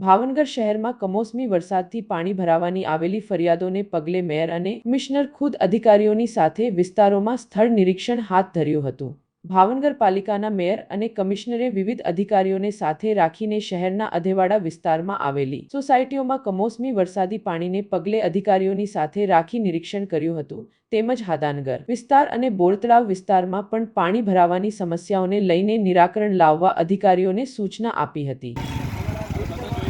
ભાવનગર શહેરમાં કમોસમી વરસાદથી પાણી ભરાવાની આવેલી ફરિયાદોને પગલે મેયર અને કમિશનર ખુદ અધિકારીઓની સાથે વિસ્તારોમાં સ્થળ નિરીક્ષણ હાથ ધર્યું હતું. ભાવનગર પાલિકાના મેયર અને કમિશનરે વિવિધ અધિકારીઓને સાથે રાખીને શહેરના અધેવાડા વિસ્તારમાં આવેલી સોસાયટીઓમાં કમોસમી વરસાદી પાણીને પગલે અધિકારીઓની સાથે રાખી નિરીક્ષણ કર્યું હતું. તેમજ હાદાનગર વિસ્તાર અને બોરતળાવ વિસ્તારમાં પણ પાણી ભરાવાની સમસ્યાઓને લઈને નિરાકરણ લાવવા અધિકારીઓને સૂચના આપી હતી.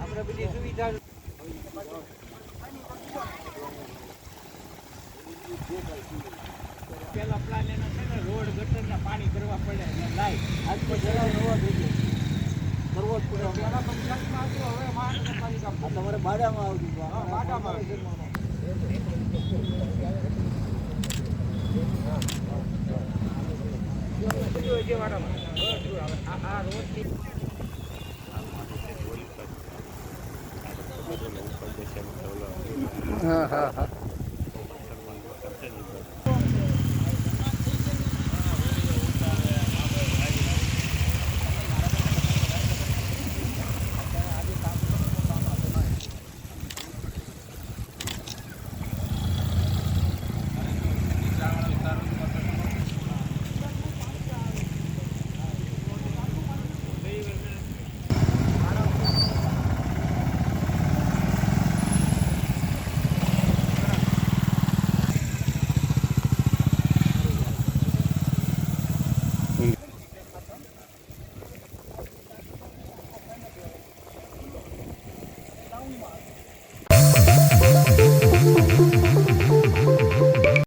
આપણે બધી સુવિધા પેલા પ્લાન એનો છે ને રોડ ગટરના પાણી કરવા પડે અને લાઈટ આજ તો જરા નવો થઈ કરવો જ પડે પેલા પંચાયતમાં હતું હવે મહાનગરપાલિકા તમારે બાડામાં આવતું. હા બાડામાં આ રોડ હા હા હા